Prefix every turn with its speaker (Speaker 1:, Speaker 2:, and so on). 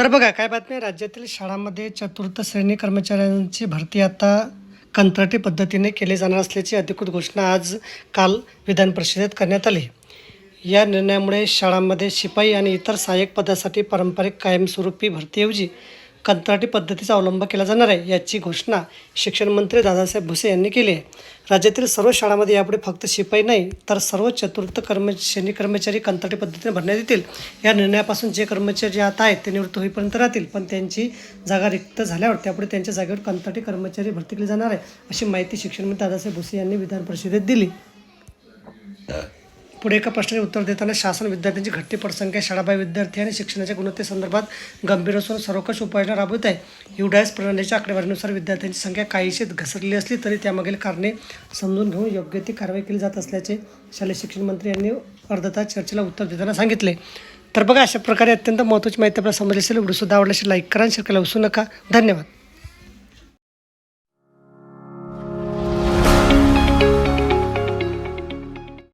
Speaker 1: तर बघा काय बातमी राज्यातील शाळांमध्ये चतुर्थ श्रेणी कर्मचाऱ्यांची भरती आता कंत्राटी पद्धतीने केली जाणार असल्याची अधिकृत घोषणा आज काल विधान परिषदेत करण्यात आली. या निर्णयामुळे शाळांमध्ये शिपाई आणि इतर सहाय्यक पदासाठी पारंपरिक कायमस्वरूपी भरतीऐवजी कंत्राटी पद्धतीचा अवलंब केला जाणार आहे याची घोषणा शिक्षण मंत्री दादासाहेब भुसे यांनी केली आहे. राज्यातील सर्व शाळांमध्ये यापुढे फक्त शिपाई नाही तर सर्व चतुर्थ कर्म श्रेणी कर्मचारी कंत्राटी पद्धतीने भरण्यात येतील. या निर्णयापासून जे कर्मचारी आता आहेत ते निवृत्त होईपर्यंत राहतील पण त्यांची जागा रिक्त झाल्यावर त्यापुढे त्यांच्या जागेवर कंत्राटी कर्मचारी भरती केली जाणार आहे अशी माहिती शिक्षण मंत्री दादासाहेब भुसे यांनी विधान परिषदेत दिली. पुढे एका प्रश्नाचे उत्तर देताना शासन विद्यार्थ्यांची घटती पटसंख्या शाळाबाई विद्यार्थी आणि शिक्षणाच्या गुणवत्तेसंदर्भात गंभीर असून सर्वकष उपाययोजना राबवत आहे. युडायस प्रणालीच्या आकडेवारीनुसार विद्यार्थ्यांची संख्या काहीशी घसरली असली तरी त्यामागील कारणे समजून घेऊन योग्य ती कारवाई केली जात असल्याचे शालेय शिक्षण मंत्री यांनी अर्धता चर्चेला उत्तर देताना सांगितले. तर बघा अशा प्रकारे अत्यंत महत्त्वाची माहिती आपल्याला समजली असेल व्हिडिओसुद्धा आवडल्याशी लाईक करा शेअर करायला विसरू नका. धन्यवाद.